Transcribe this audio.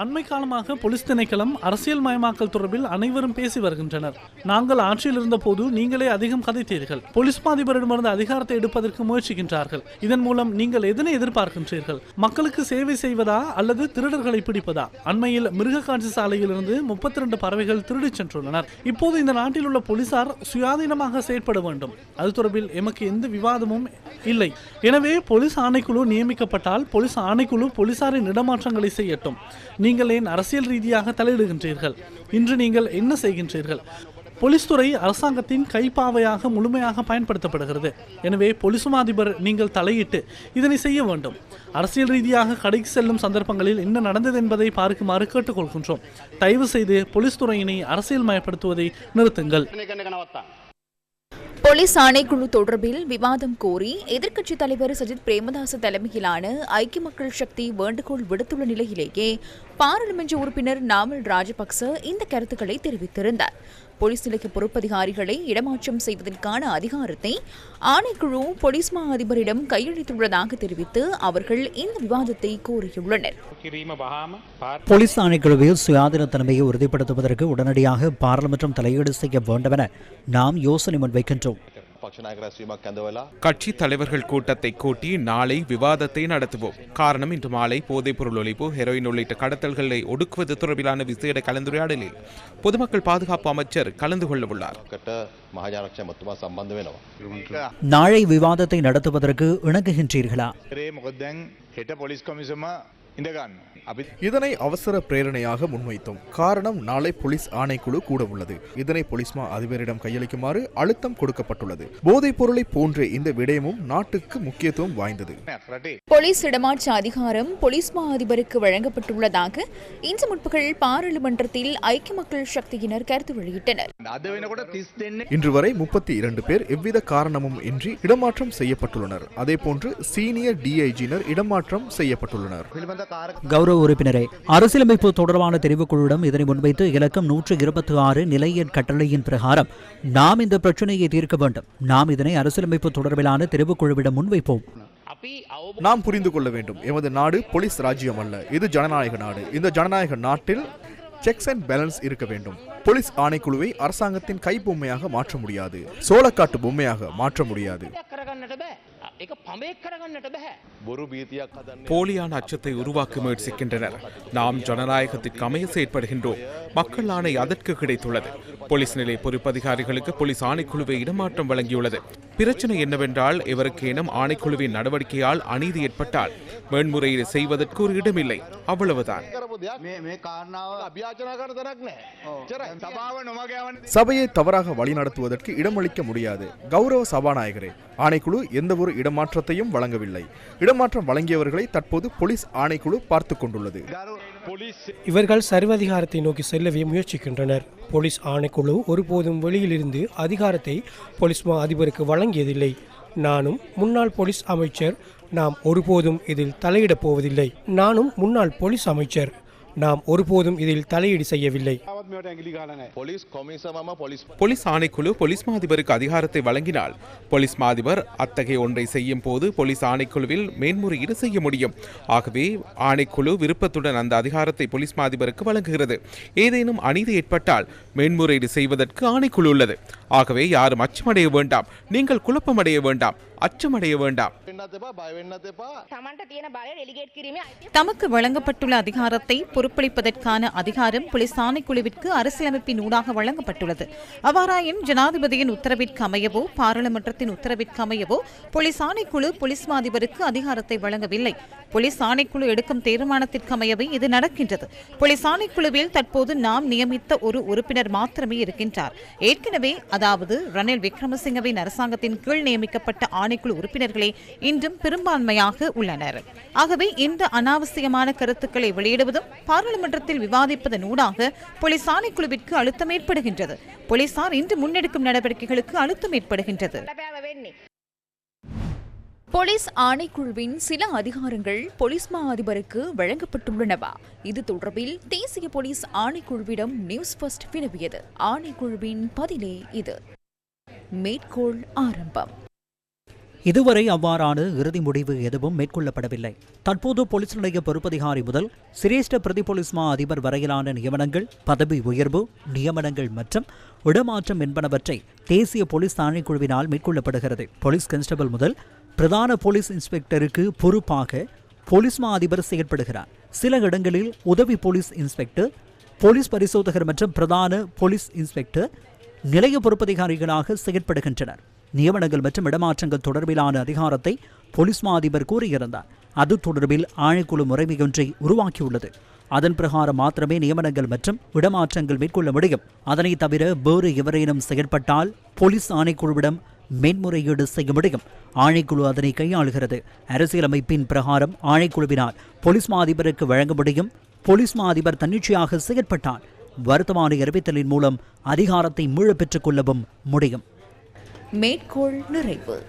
அண்மை காலமாக போலீஸ் திணைக்களம் அரசியல் மயமாக்கல் தொடர்பில் அனைவரும் பேசி வருகின்றனர். நாங்கள் ஆட்சியில் இருந்தபோது நீங்களே அதிகம் கதைத்தீர்கள். போலீஸ் மாதிபரிடமிருந்து அதிகாரத்தை எடுப்பதற்கு முயற்சிக்கின்றார்கள். இதன் மூலம் நீங்கள் எதனை எதிர்பார்க்கின்றீர்கள்? மக்களுக்கு சேவை செய்வதா அல்லது திருடர்களை பிடிப்பதா? அண்மையில் மிருக காட்சி சாலையிலிருந்து முப்பத்தி ரெண்டு பறவைகள் திருடிச் சென்றுள்ளனர். இப்போது இந்த நாட்டில் உள்ள போலீசார் சுயாதீனமாக செயற்பட வேண்டும். அது தொடர்பில் எமக்கு எந்த விவாதமும் இல்லை. எனவே போலீஸ் ஆணைக்குழு நியமிக்கப்பட்டால் போலீஸ் ஆணைக்குழு போலீசாரின் இடமாற்றங்களை செய்யட்டும். நீங்கள் ஏன் அரசியல் ரீதியாக தலையிடுகின்றீர்கள்? இன்று நீங்கள் என்ன செய்கின்றீர்கள்? போலீஸ் துறை அரசாங்கத்தின் கைப்பாவையாக முழுமையாக பயன்படுத்தப்படுகிறது. எனவே போலீசும் அதிபர் நீங்கள் தலையிட்டு இதனை செய்ய வேண்டும். அரசியல் ரீதியாக கடைக்கு செல்லும் சந்தர்ப்பங்களில் என்ன நடந்தது என்பதை பார்க்குமாறு கேட்டுக்கொள்கின்றோம். தயவு செய்து போலீஸ் துறையினை அரசியல் மயப்படுத்துவதை நிறுத்துங்கள். போலீஸ் ஆணைக்குழு தொடர்பில் விவாதம் கோரி எதிர்க்கட்சித் தலைவர் சஜித் பிரேமதாச தலைமையிலான ஐக்கிய மக்கள் சக்தி வேண்டுகோள் விடுத்துள்ள நிலையிலேயே பாராளுமன்ற உறுப்பினர் நாமல் ராஜபக்ச இந்த கருத்துக்களை தெரிவித்திருந்தார். போலீஸ் இலக்கிய பொறுப்பதிகாரிகளை இடமாற்றம் செய்வதற்கான அதிகாரத்தை ஆணைக்குழு போலீஸ் மா அதிபரிடம் கையளித்துள்ளதாக தெரிவித்து அவர்கள் இந்த விவாதத்தை கோரியுள்ளனர். போலீஸ் ஆணைக்குழுவில் சுயாதீன தன்மையை உறுதிப்படுத்துவதற்கு உடனடியாக பாராளுமன்றம் தலையீடு செய்ய வேண்டுமென நாம் யோசனை முன்வைக்கின்றோம். கட்சி தலைவர்கள் கூட்டத்தை கூட்டி நாளை விவாதத்தை நடத்துவோம். காரணம் இன்று மாலை போதைப்பொருள் ஒழிப்பு ஹெரோயின் உள்ளிட்ட கடத்தல்களை ஒடுக்குவது தொடர்பிலான விசேட கலந்துரையாடலில் பொதுமக்கள் பாதுகாப்பு அமைச்சர் கலந்து கொள்ள உள்ளார் நாளை விவாதத்தை நடத்துவதற்கு இணங்குகின்றீர்களா? இதனை அவசர பிரேரணையாக முன்வைத்தோம். காரணம் நாளை போலீஸ் ஆணைக்குழு கூட உள்ளது. இதனை போலீஸ்மா அதிபரிடம் கையளிக்குமாறு அழுத்தம் கொடுக்கப்பட்டுள்ளது. போதைப் பொருளை போன்ற இந்த விடயமும் நாட்டுக்கு முக்கியத்துவம் வாய்ந்தது. போலீஸ் இடமாற்ற அதிகாரம் போலீஸ்மா அதிபருக்கு வழங்கப்பட்டுள்ளதாக இன்று முற்பகல் பாராளுமன்றத்தில் ஐக்கிய மக்கள் சக்தியினர் கருத்து வெளியிட்டனர். இன்று வரை முப்பத்தி இரண்டு பேர் எவ்வித காரணமும் இன்றி இடமாற்றம் செய்யப்பட்டுள்ளனர். அதே போன்று சீனியர் டிஐஜியினர் இடமாற்றம் செய்யப்பட்டுள்ளனர். கௌரவ உறுப்பினரே அரசியலமைப்பு தொடர்பான தெரிவுக்குழுவிடம் இதனை முன்வைத்து இலக்கம் நூற்று இருபத்தி ஆறு நிலையின் கட்டளையின் பிரகாரம் நாம் இந்த பிரச்சனையை தீர்க்க வேண்டும். நாம் இதனை அரசியலமைப்பு தொடர்பிலான தெரிவுக்குழுவிடம் முன்வைப்போம். நாம் புரிந்து கொள்ள வேண்டும். எமது நாடு போலீஸ் ராஜ்யம் அல்ல. இது ஜனநாயக நாடு. இந்த ஜனநாயக நாட்டில் செக்ஸ் அண்ட் பேலன்ஸ் இருக்க வேண்டும். போலீஸ் ஆணைக்குழுவை அரசாங்கத்தின் கை பொம்மையாக மாற்ற முடியாது. சோளக்காட்டு பொம்மையாக மாற்ற முடியாது. போலியான அச்சத்தை உருவாக்க முயற்சிக்கின்றனர் நாம் ஜனநாயகத்திற்கு அமைய செயற்படுகின்றோம் மக்கள் ஆணை அதற்கு கிடைத்துள்ளது போலீஸ் நிலைய பொறுப்பதிகாரிகளுக்கு போலீஸ் ஆணைக்குழுவை இடமாற்றம் வழங்கியுள்ளது பிரச்சனை என்னவென்றால் எவருக்கேனும் ஆணைக்குழுவின் நடவடிக்கையால் அநீதி ஏற்பட்டால் மேன்முறையீடு செய்வதற்கு ஒரு இடமில்லை. அவ்வளவுதான். சபையை தவறாக வழிநடத்துவதற்கு இடமளிக்க முடியாது. கௌரவ சபாநாயகரே ஆணைக்குழு ஒரு இடமாற்றத்தையும் வழங்கவில்லை. இடமாற்றம் வழங்கியவர்களை தற்போது போலீஸ் ஆணைக்குழு பார்த்து கொண்டுள்ளது. இவர்கள் சர்வதிகாரத்தை நோக்கி செல்லவே முயற்சிக்கின்றனர். போலீஸ் ஆணைக்குழு ஒருபோதும் வெளியிலிருந்து அதிகாரத்தை போலீஸ் மா அதிபருக்கு வழங்கியதில்லை. நானும் முன்னாள் போலீஸ் அமைச்சர் நாம் ஒருபோதும் இதில் தலையிடப் போவதில்லை. நானும் முன்னாள் போலீஸ் அமைச்சர். நாம் ஒருபோதும் இதில் தலையீடு செய்யவில்லை. போலீஸ் ஆணைக்குழு போலீஸ் மாதிபருக்கு அதிகாரத்தை வழங்கினால் போலீஸ் மாதிபர் அத்தகைய ஒன்றை செய்யும் போது போலீஸ் ஆணைக்குழுவில் மேன்முறையீடு செய்ய முடியும். ஆகவே ஆணைக்குழு விருப்பத்துடன் அந்த அதிகாரத்தை போலீஸ் மாதிபருக்கு வழங்குகிறது. ஏதேனும் அநீதி ஏற்பட்டால் மேன்முறையீடு செய்வதற்கு ஆணைக்குழு உள்ளது. ஆகவே யாரும் அச்சமடைய வேண்டாம். நீங்கள் குழப்பமடைய வேண்டாம். அச்சமடைய வேண்டாம். தமக்கு வழங்கப்பட்டுள்ள அதிகாரத்தை பொறுப்பளிப்பதற்கான அதிகாரம் போலீஸ் ஆணைக்குழுவிற்கு அரசியலமைப்பின் ஊடாக வழங்கப்பட்டுள்ளது. அவ்வாறாயின் ஜனாதிபதியின் உத்தரவிற்கு அமையவோ பாராளுமன்றத்தின் உத்தரவிற்கு அமையவோ போலீஸ் ஆணைக்குழு போலீஸ் மாதிபருக்கு அதிகாரத்தை வழங்கவில்லை. போலீஸ் ஆணைக்குழு எடுக்கும் தீர்மானத்திற்கு அமையவே இது நடக்கின்றது. போலீஸ் ஆணைக்குழுவில் தற்போது நாம் நியமித்த ஒரு உறுப்பினர் மாத்திரமே இருக்கின்றார். ஏற்கனவே அதாவது ரணில் விக்ரமசிங்கவின் அரசாங்கத்தின் கீழ் நியமிக்கப்பட்ட ஆணை ஆணைக்குழு உறுப்பினர்களே இன்றும் பெரும்பான்மையாக உள்ளனர். ஆகவே இந்த அனாவசியமான கருத்துக்களை வெளியிடுவதும் பாராளுமன்றத்தில் விவாதிப்பதனூடாக போலீஸ் ஆணைக்குழுவிற்கு அழுத்தம் ஏற்படுகின்றது. போலீசார் இன்று முன்னெடுக்கும் நடவடிக்கைகளுக்கு அழுத்தம் ஏற்படுகின்றது. போலீஸ் ஆணைக்குழுவின் சில அதிகாரங்கள் போலீஸ் மா அதிபருக்கு வழங்கப்பட்டுள்ளனவா? இது தொடர்பில் தேசிய போலீஸ் ஆணைக்குழுவிடம் நியூஸ் ஃபர்ஸ்ட் வினவியது. ஆணைக்குழுவின் பதிலே இது. மேற்கோள் ஆரம்பம். இதுவரை அவ்வாறான இறுதி முடிவு எதுவும் மேற்கொள்ளப்படவில்லை. தற்போது போலீஸ் நிலைய பொறுப்பதிகாரி முதல் சிரேஷ்ட பிரதி போலீஸ் மா அதிபர் வரையிலான நியமனங்கள் பதவி உயர்வு நியமனங்கள் மற்றும் இடமாற்றம் என்பனவற்றை தேசிய போலீஸ் ஆணைக்குழுவினால் மேற்கொள்ளப்படுகிறது. போலீஸ் கான்ஸ்டபிள் முதல் பிரதான போலீஸ் இன்ஸ்பெக்டருக்கு பொறுப்பாக போலீஸ் மா அதிபர் செயற்படுகிறார். சில இடங்களில் உதவி போலீஸ் இன்ஸ்பெக்டர் போலீஸ் பரிசோதகர் மற்றும் பிரதான போலீஸ் இன்ஸ்பெக்டர் நிலைய பொறுப்பதிகாரிகளாக செயற்படுகின்றனர். நியமனங்கள் மற்றும் இடமாற்றங்கள் தொடர்பிலான அதிகாரத்தை போலீஸ் மா அதிபர் கூறியிருந்தார். அது தொடர்பில் ஆணைக்குழு முறைமையொன்றை உருவாக்கியுள்ளது. அதன் பிரகாரம் மாத்திரமே நியமனங்கள் மற்றும் இடமாற்றங்கள் மேற்கொள்ள முடியும். அதனை தவிர வேறு எவரேனும் செயற்பட்டால் போலீஸ் ஆணைக்குழுவிடம் மேன்முறையீடு செய்ய முடியும். ஆணைக்குழு அதனை கையாளுகிறது. அரசியலமைப்பின் பிரகாரம் ஆணைக்குழுவினால் போலீஸ் மா அதிபருக்கு வழங்க முடியும். போலீஸ் மா அதிபர் தன்னிச்சையாக செயற்பட்டால் வருத்தமான அறிவித்தலின் மூலம் அதிகாரத்தை மீளப் பெற்றுக் கொள்ளவும் முடியும். மேற்கோள் நிறைவு.